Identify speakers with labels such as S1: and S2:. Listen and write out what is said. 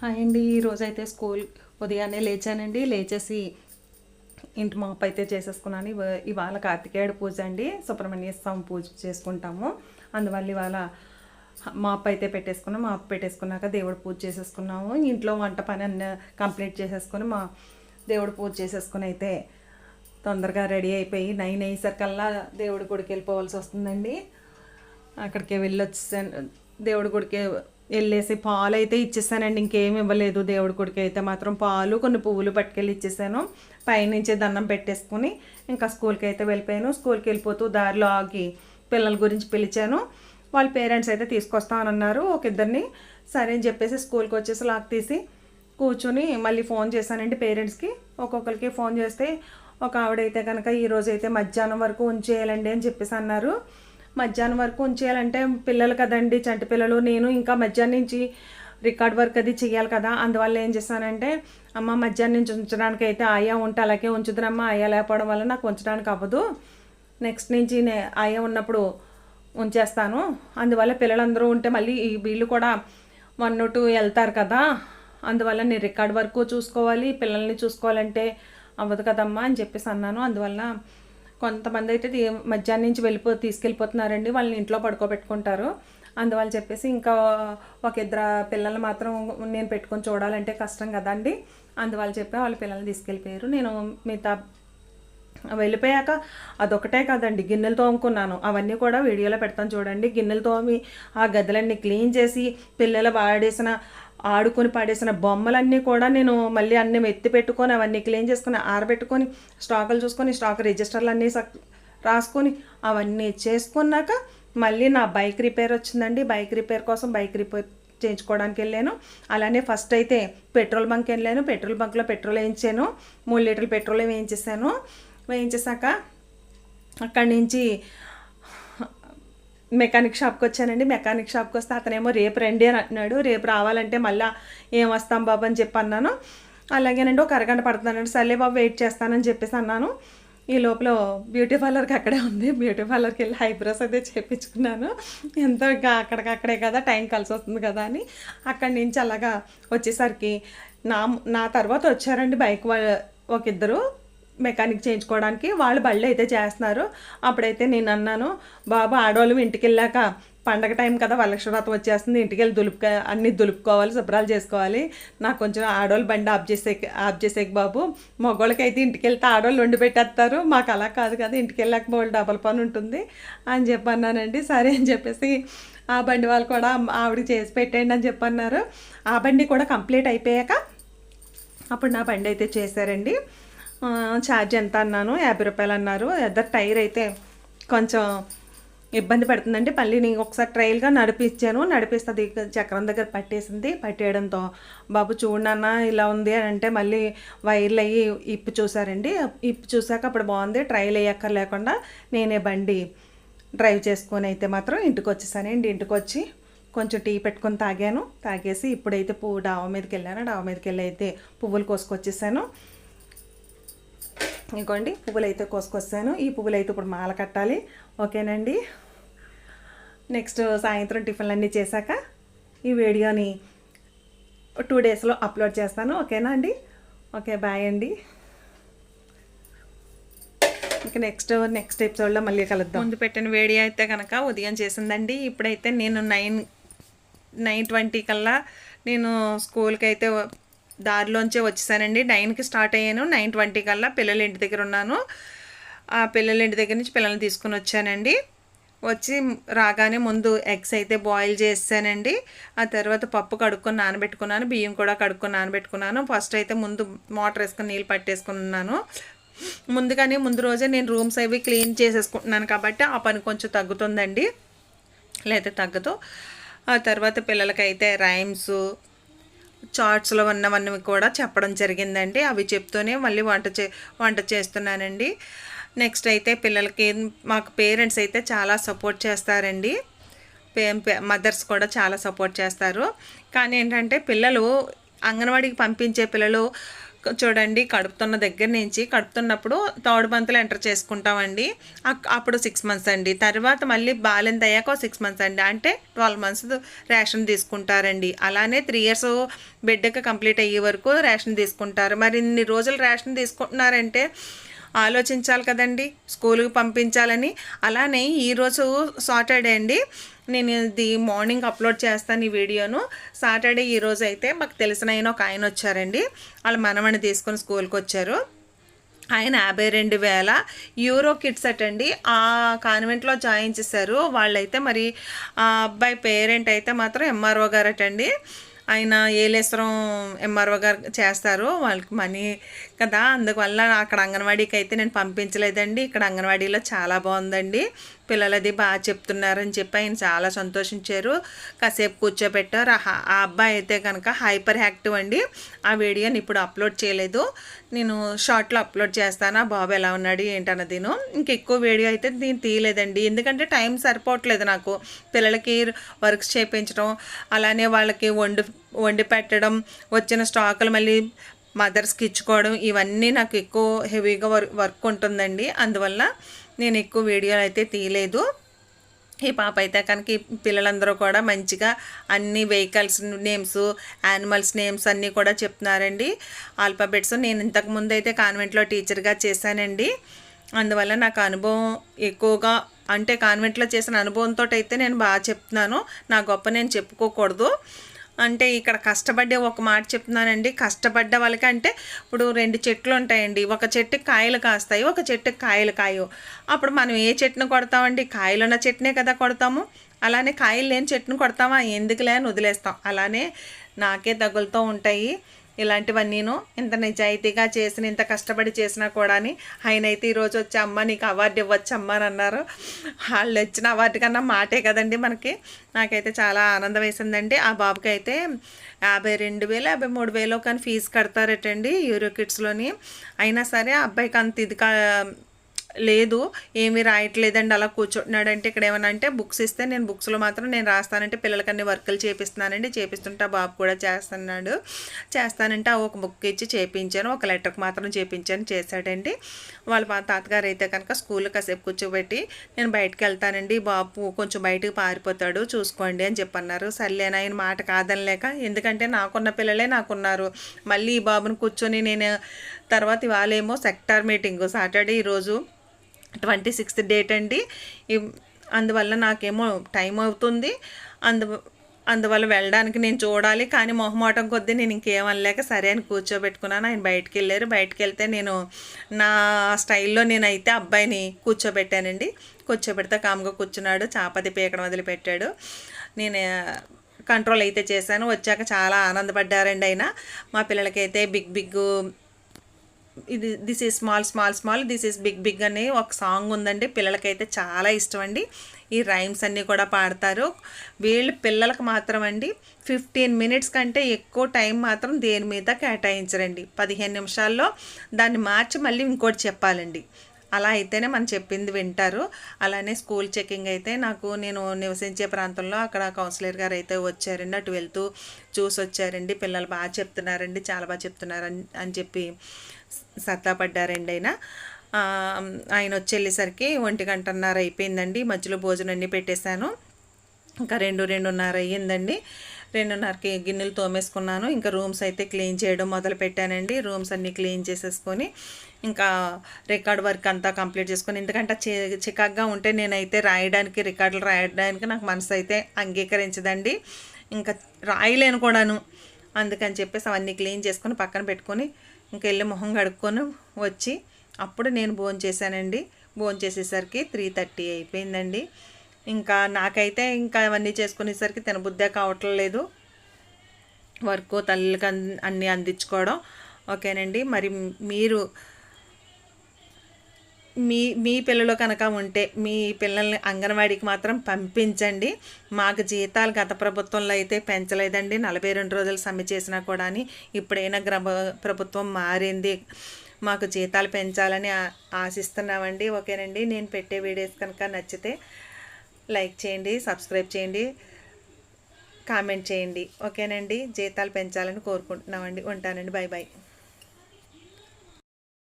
S1: Hi అండి. ఈరోజైతే school ఉదయాన్నే లేచానండి. లేచేసి ఇంటి మాప్ అయితే చేసేసుకున్నాను. ఇవాళ కార్తికేయుడు పూజ అండి. సుబ్రహ్మణ్య స్వామి పూజ చేసుకుంటాము. అందువల్ల ఇవాళ మాప్ అయితే పెట్టేసుకున్నాం. మాప్ పెట్టేసుకున్నాక దేవుడు పూజ చేసేసుకున్నాము. ఇంట్లో వంట పని అన్నీ కంప్లీట్ చేసేసుకొని మా దేవుడు పూజ చేసేసుకుని అయితే తొందరగా రెడీ అయిపోయి నైన్ అయ్యేసరికల్లా దేవుడి గుడికి వెళ్ళిపోవాల్సి వస్తుందండి. అక్కడికి వెళ్ళి వచ్చేసాను దేవుడి గుడికి వెళ్ళేసి పాలు అయితే ఇచ్చేసానండి ఇంకేం ఇవ్వలేదు. దేవుడి గుడికి అయితే మాత్రం పాలు కొన్ని పువ్వులు పట్టుకెళ్ళి ఇచ్చేసాను. పైనుంచి దండం పెట్టేసుకుని ఇంకా స్కూల్కి అయితే వెళ్ళిపోయాను. స్కూల్కి వెళ్ళిపోతూ దారిలో ఆగి పిల్లల గురించి పిలిచాను. వాళ్ళ పేరెంట్స్ అయితే తీసుకొస్తానన్నారు. ఒక ఇద్దరిని సరే అని చెప్పేసి స్కూల్కి వచ్చేసి లాక్ తీసి కూర్చొని మళ్ళీ ఫోన్ చేశానండి పేరెంట్స్కి. ఒక్కొక్కరికి ఫోన్ చేస్తే ఒక ఆవిడైతే కనుక ఈరోజు అయితే మధ్యాహ్నం వరకు ఉంచేయాలండి అని చెప్పేసి అన్నారు. మధ్యాహ్నం వరకు ఉంచేయాలంటే పిల్లలు కదండి చంటి పిల్లలు నేను ఇంకా మధ్యాహ్నం నుంచి రికార్డ్ వర్క్ అది చేయాలి కదా. అందువల్ల ఏం చేశానంటే అమ్మ మధ్యాహ్నం నుంచి ఉంచడానికి అయితే ఆయా ఉంటే అలాగే ఉంచుదురమ్మా ఆయా లేకపోవడం వల్ల నాకు ఉంచడానికి అవ్వదు. నెక్స్ట్ నుంచి నే ఆయా ఉన్నప్పుడు ఉంచేస్తాను. అందువల్ల పిల్లలందరూ ఉంటే మళ్ళీ వీళ్ళు కూడా వన్ టూ వెళ్తారు కదా. అందువల్ల నేను రికార్డ్ వర్క్ చూసుకోవాలి పిల్లల్ని చూసుకోవాలంటే అవ్వదు కదమ్మా అని చెప్పేసి అన్నాను. అందువల్ల కొంతమంది అయితే మధ్యాహ్నం నుంచి వెళ్ళిపో తీసుకెళ్ళిపోతున్నారండి. వాళ్ళని ఇంట్లో పడుకోబెట్టుకుంటారు. అందువల్ల చెప్పేసి ఇంకా ఒక ఇద్దరు పిల్లలు మాత్రం నేను పెట్టుకొని చూడాలంటే కష్టం కదండి. అందువల్ల చెప్పి వాళ్ళ పిల్లల్ని తీసుకెళ్ళిపోయారు. నేను మిగతా వెళ్ళిపోయాక అదొకటే కాదండి. గిన్నెలు తోముకున్నాను. అవన్నీ కూడా వీడియోలో పెడతాను చూడండి. గిన్నెలు తోమి ఆ గదులన్నీ క్లీన్ చేసి పిల్లలు వాడేసిన ఆడుకొని పాడేసిన బొమ్మలన్నీ కూడా నేను మళ్ళీ అన్నీ ఎత్తి పెట్టుకొని అవన్నీ క్లీన్ చేసుకొని ఆరబెట్టుకొని స్టాకులు చూసుకొని స్టాక్ రిజిస్టర్లు అన్నీ రాసుకొని అవన్నీ చేసుకున్నాక మళ్ళీ నా బైక్ రిపేర్ వచ్చిందండి. బైక్ రిపేర్ కోసం బైక్ రిపేర్ చేయించుకోవడానికి వెళ్ళాను. అలానే ఫస్ట్ అయితే పెట్రోల్ బంక్ వెళ్ళాను. పెట్రోల్ బంక్లో పెట్రోల్ వేయించాను. మూడు లీటర్ల పెట్రోల్ వేయించేసాను. వేయించేసాక అక్కడి నుంచి మెకానిక్ షాప్కి వచ్చానండి. మెకానిక్ షాప్కి వస్తే అతనేమో రేపు రండి అని అంటున్నాడు. రేపు రావాలంటే మళ్ళీ ఏం వస్తాం బాబు అని చెప్పి అన్నాను. అలాగేనండి ఒక అరగంట పడుతున్నానండి సర్లే బాబు వెయిట్ చేస్తానని చెప్పేసి అన్నాను. ఈ లోపల బ్యూటీ పార్లర్కి అక్కడే ఉంది. బ్యూటీ పార్లర్కి వెళ్ళి ఐబ్రోస్ అయితే చేయించుకున్నాను ఎంతో ఇంకా అక్కడికక్కడే కదా టైం కలిసి వస్తుంది కదా అని. అక్కడి నుంచి అలాగా వచ్చేసరికి నా నా తర్వాత వచ్చారండి బైక్ ఒక ఇద్దరు. మెకానిక్ చేయించుకోవడానికి వాళ్ళు బళ్ళు అయితే చేస్తున్నారు. అప్పుడైతే నేను అన్నాను బాబు ఆడవాళ్ళు ఇంటికి వెళ్ళాక పండగ టైం కదా వరలక్ష్మి వ్రతం వచ్చేస్తుంది. ఇంటికి వెళ్ళి దులుపుక అన్నీ దులుపుకోవాలి శుభ్రాలు చేసుకోవాలి. నాకు కొంచెం ఆడవాళ్ళు బండి ఆఫ్ చేసే ఆఫ్ చేసేకి బాబు. మగవాళ్ళకి అయితే ఇంటికి వెళ్తే ఆడవాళ్ళు వండి పెట్టేస్తారు. మాకు అలా కాదు కదా ఇంటికి వెళ్ళాక డబల్ పని ఉంటుంది. అని చెప్పి అన్నానండి సరే అని చెప్పేసి ఆ బండి వాళ్ళు కూడా ఆవిడ చేసి పెట్టండి అని చెప్పన్నారు. ఆ బండి కూడా కంప్లీట్ అయిపోయాక అప్పుడు నా బండి అయితే చేశారండి. ఛార్జ్ ఎంత అన్నాను? యాభై రూపాయలు అన్నారు. ఎదర్ టైర్ అయితే కొంచెం ఇబ్బంది పడుతుందండి. మళ్ళీ నేను ఒకసారి ట్రయల్గా నడిపించాను నడిపిస్తే అది చక్రం దగ్గర పట్టేసింది. పట్టేయడంతో బాబు చూడన్న ఇలా ఉంది అని అంటే మళ్ళీ వైర్లు అయ్యి ఇప్పు చూసారండి. ఇప్పు చూసాక అప్పుడు బాగుంది. ట్రయల్ అయ్యాక లేకుండా నేనే బండి డ్రైవ్ చేసుకొని అయితే మాత్రం ఇంటికి వచ్చేసానండి ఇంటికి వచ్చి కొంచెం టీ పెట్టుకొని తాగాను. తాగేసి ఇప్పుడైతే పువ్వు డావ మీదకి వెళ్ళాను. డావ మీదకి వెళ్ళి అయితే పువ్వులు కోసుకొచ్చేసాను. ఇంకోండి పువ్వులు అయితే కోసుకొస్తాను. ఈ పువ్వులు అయితే ఇప్పుడు మాల కట్టాలి. ఓకేనండి? నెక్స్ట్ సాయంత్రం టిఫిన్లు అన్నీ చేశాక ఈ వీడియోని టూ డేస్లో అప్లోడ్ చేస్తాను. ఓకేనా అండి? ఓకే బాయ్ అండి. ఇంకా నెక్స్ట్ నెక్స్ట్ ఎపిసోడ్లో మళ్ళీ కలుద్దాం. ముందు పెట్టిన వేడి అయితే కనుక ఉదయం చేసిందండి. ఇప్పుడైతే నేను నైన్ నైన్ ట్వంటీ కల్లా నేను స్కూల్కి అయితే దారిలోంచే వచ్చేసానండి. నైన్కి స్టార్ట్ అయ్యాను. నైన్ ట్వంటీ కల్లా పిల్లల ఇంటి దగ్గర ఉన్నాను. ఆ పిల్లల ఇంటి దగ్గర నుంచి పిల్లల్ని తీసుకుని వచ్చానండి. వచ్చి రాగానే ముందు ఎగ్స్ అయితే బాయిల్ చేసానండి ఆ తర్వాత పప్పు కడుక్కొని నానబెట్టుకున్నాను. బియ్యం కూడా కడుక్కొని నానబెట్టుకున్నాను. ఫస్ట్ అయితే ముందు మోటార్ వేసుకొని నీళ్ళు పట్టేసుకున్నాను ముందుగానే ముందు రోజే నేను రూమ్స్ అవి క్లీన్ చేసేసుకుంటున్నాను కాబట్టి ఆ పని కొంచెం తగ్గుతుందండి. లేదా తగ్గదు. ఆ తర్వాత పిల్లలకైతే రైమ్స్ చార్ట్స్లో ఉన్నవన్నీ కూడా చెప్పడం జరిగిందండి. అవి చెప్తూనే మళ్ళీ వంట చే వంట చేస్తున్నానండి. నెక్స్ట్ అయితే పిల్లలకి మాకు పేరెంట్స్ అయితే చాలా సపోర్ట్ చేస్తారండి. మదర్స్ కూడా చాలా సపోర్ట్ చేస్తారు. కానీ ఏంటంటే పిల్లలు అంగన్వాడీకి పంపించే పిల్లలు చూడండి కడుపుతున్న దగ్గర నుంచి కడుపుతున్నప్పుడు థర్డ్ మంత్లో ఎంటర్ చేసుకుంటామండి. అక్- అప్పుడు సిక్స్ మంత్స్ అండి. తర్వాత మళ్ళీ బాలెంత అయ్యాక సిక్స్ మంత్స్ అండి. అంటే ట్వెల్వ్ మంత్స్ రేషన్ తీసుకుంటారండి. అలానే త్రీ ఇయర్స్ బిడ్డకి కంప్లీట్ అయ్యే వరకు రేషన్ తీసుకుంటారు. మరి ఇన్ని రోజులు రేషన్ తీసుకుంటున్నారంటే ఆలోచించాలి కదండి. స్కూల్కి పంపించాలని. అలానే ఈరోజు సాటర్డే అండి. నేను ఇది మార్నింగ్ అప్లోడ్ చేస్తాను ఈ వీడియోను. సాటర్డే ఈరోజు అయితే మాకు తెలిసిన ఆయన ఒక ఆయన వచ్చారండి. వాళ్ళ మనమని తీసుకొని స్కూల్కి వచ్చారు. ఆయన యాభై రెండు వేల యూరో కిడ్స్ అటండి ఆ కాన్వెంట్లో జాయిన్ చేశారు. వాళ్ళైతే మరి ఆ అబ్బాయి పేరెంట్ అయితే మాత్రం ఎంఆర్ఓ గారు అటండి ఆయన ఏలేశ్వరం ఎంఆర్ఓ గారు చేస్తారు వాళ్ళకి మనీ కదా. అందువల్ల అక్కడ అంగన్వాడీకి అయితే నేను పంపించలేదండి. ఇక్కడ అంగన్వాడీలో చాలా బాగుందండి. పిల్లలది బాగా చెప్తున్నారని చెప్పి ఆయన చాలా సంతోషించారు. కాసేపు కూర్చోబెట్టారు. ఆ ఆ అబ్బాయి అయితే కనుక హైపర్ యాక్టివ్ అండి. ఆ వీడియోని ఇప్పుడు అప్లోడ్ చేయలేదు. నేను షార్ట్లో అప్లోడ్ చేస్తాను. ఆ బాబు ఎలా ఉన్నాడు ఏంటన్నది ఇంక ఎక్కువ వీడియో అయితే నేను తీయలేదండి. ఎందుకంటే టైం సరిపోవట్లేదు నాకు. పిల్లలకి వర్క్స్ చేయించడం అలానే వాళ్ళకి వండి వండి పెట్టడం వచ్చిన స్టాకులు మళ్ళీ మదర్స్కి ఇచ్చుకోవడం ఇవన్నీ నాకు ఎక్కువ హెవీగా వర్క్ వర్క్ ఉంటుందండి. అందువల్ల నేను ఎక్కువ వీడియోలు అయితే తీయలేదు. ఈ పాప అయితే కనుక ఈ పిల్లలందరూ కూడా మంచిగా అన్ని వెహికల్స్ నేమ్స్ యానిమల్స్ నేమ్స్ అన్నీ కూడా చెప్తున్నారండి. ఆల్ఫాబెట్స్ నేను ఇంతకు ముందు అయితే కాన్వెంట్లో టీచర్గా చేశానండి. అందువల్ల నాకు అనుభవం ఎక్కువగా అంటే కాన్వెంట్లో చేసిన అనుభవంతో అయితే నేను బాగా చెప్తున్నాను. నా గొప్ప నేను చెప్పుకోకూడదు. అంటే ఇక్కడ కష్టపడ్డే ఒక మాట చెప్తున్నానండి. కష్టపడ్డ వాళ్ళకి అంటే ఇప్పుడు రెండు చెట్లు ఉంటాయండి. ఒక చెట్టుకి కాయలు కాస్తాయి ఒక చెట్టుకి కాయలు కాయవు. అప్పుడు మనం ఏ చెట్టును కొడతామండి? కాయలు ఉన్న చెట్టునే కదా కొడతాము. అలానే కాయలు లేని చెట్టును కొడతామా? ఎందుకులే అని వదిలేస్తాం. అలానే నాకే తగులుతూ ఉంటాయి. ఇలాంటివన్నీను ఇంత నిజాయితీగా చేసిన ఇంత కష్టపడి చేసినా కూడా ఆయన అయితే ఈరోజు వచ్చి అమ్మ నీకు అవార్డు ఇవ్వచ్చు అమ్మ అని అన్నారు. వాళ్ళు ఇచ్చిన అవార్డు కన్నా మాటే కదండి మనకి. నాకైతే చాలా ఆనందం వేసిందండి. ఆ బాబుకి అయితే యాభై రెండు వేలు యాభై మూడు వేలు కానీ ఫీజు కడతారటండి యూరో కిడ్స్లోని. అయినా సరే ఆ అబ్బాయికి అంత ఇది కా లేదు ఏమీ రాయట్లేదండి. అలా కూర్చుంటున్నాడంటే ఇక్కడ ఏమన్నా అంటే బుక్స్ ఇస్తే నేను బుక్స్లో మాత్రం నేను రాస్తానంటే పిల్లలకి అన్ని వర్కులు చేపిస్తున్నానండి. చేపిస్తుంటే ఆ బాబు కూడా చేస్తున్నాడు. చేస్తానంటే ఆ ఒక బుక్ ఇచ్చి చేపించాను. ఒక లెటర్కి మాత్రం చేపించాను. చేశాడండి. వాళ్ళ మా తాతగారు అయితే కనుక స్కూల్లో కాసేపు కూర్చోబెట్టి నేను బయటకు వెళ్తానండి. బాబు కొంచెం బయటకు పారిపోతాడు. చూసుకోండి అని చెప్పన్నారు. సర్లేనా ఆయన మాట కాదనలేక ఎందుకంటే నాకున్న పిల్లలే నాకున్నారు. మళ్ళీ ఈ బాబుని కూర్చొని నేను తర్వాత వాళ్ళేమో సెక్టార్ మీటింగ్ సాటర్డే ఈరోజు. ట్వంటీ సిక్స్త్ డేట్ అండి. అందువల్ల నాకేమో టైం అవుతుంది. అందు అందువల్ల వెళ్ళడానికి నేను చూడాలి. కానీ మొహమాటం కొద్దీ నేను ఇంకేమనలేక సరే అని కూర్చోబెట్టుకున్నాను. ఆయన బయటికి వెళ్ళారు బయటికి వెళ్తే నేను నా స్టైల్లో నేనైతే అబ్బాయిని కూర్చోబెట్టానండి. కూర్చోబెడితే కామ్గా కూర్చున్నాడు. చాపతి పీకడం వదిలిపెట్టాడు నేను కంట్రోల్ అయితే చేశాను. వచ్చాక చాలా ఆనందపడ్డారండి ఆయన. మా పిల్లలకైతే బిగ్ బిగ్ ఇది this is small small small this is big big అనే ఒక సాంగ్ ఉందండి. పిల్లలకైతే చాలా ఇష్టం అండి ఈ రైమ్స్ అన్నీ కూడా పాడతారు. వీళ్ళు పిల్లలకు మాత్రం అండి ఫిఫ్టీన్ మినిట్స్ కంటే ఎక్కువ టైం మాత్రం దేని మీద కేటాయించరండి. పదిహేను నిమిషాల్లో దాన్ని మార్చి మళ్ళీ ఇంకోటి చెప్పాలండి. అలా అయితేనే మనం చెప్పింది వింటారు. అలానే స్కూల్ చెకింగ్ అయితే నాకు నేను నివసించే ప్రాంతంలో అక్కడ కౌన్సిలర్ గారు అయితే వచ్చారండి. అటు వెళ్తూ చూసి వచ్చారండి పిల్లలు బాగా చెప్తున్నారండి. చాలా బాగా చెప్తున్నారు అని అని చెప్పి సత్తాపడ్డారండి ఆయన ఆయన వచ్చేళ్ళేసరికి ఒంటి గంటన్నర అయిపోయిందండి. మధ్యలో భోజనం అన్నీ పెట్టేశాను. ఇంకా రెండు రెండున్నర అయ్యిందండి. రెండున్నరకి గిన్నెలు తోమేసుకున్నాను. ఇంకా రూమ్స్ అయితే క్లీన్ చేయడం మొదలు పెట్టానండి. రూమ్స్ అన్నీ క్లీన్ చేసేసుకొని ఇంకా రికార్డ్ వర్క్ అంతా కంప్లీట్ చేసుకొని ఎందుకంటే చి- చికాగ్గా ఉంటే నేనైతే రాయడానికి రికార్డులు రాయడానికి నాకు మనసు అయితే అంగీకరించదండి. ఇంకా రాయలేను కూడాను. అందుకని చెప్పేసి అవన్నీ క్లీన్ చేసుకొని పక్కన పెట్టుకొని ఇంకా వెళ్ళి మొహం కడుక్కొని వచ్చి అప్పుడు నేను భోజనం చేశానండి. భోజనం చేసేసరికి త్రీ థర్టీ అయిపోయిందండి. ఇంకా నాకైతే ఇంకా అవన్నీ చేసుకునేసరికి తినబుద్దే కావట్లేదు వర్క్ తల్లికి అన్ అన్నీ అందించుకోవడం. ఓకేనండి. మరి మీరు మీ మీ పిల్లలు కనుక ఉంటే మీ పిల్లల్ని అంగన్వాడీకి మాత్రం పంపించండి. మాకు జీతాలు గత ప్రభుత్వంలో అయితే పెంచలేదండి. నలభై రెండు రోజులు సమ్మె చేసినా కూడా ఇప్పుడైనా గ్రభ ప్రభుత్వం మారింది. మాకు జీతాలు పెంచాలని ఆశిస్తున్నామండి. ఓకేనండి. నేను పెట్టే వీడియోస్ కనుక నచ్చితే లైక్ చేయండి సబ్స్క్రైబ్ చేయండి కామెంట్ చేయండి. ఓకేనండి. జీతాలు పెంచాలని కోరుకుంటున్నామండి. ఉంటానండి. Bye bye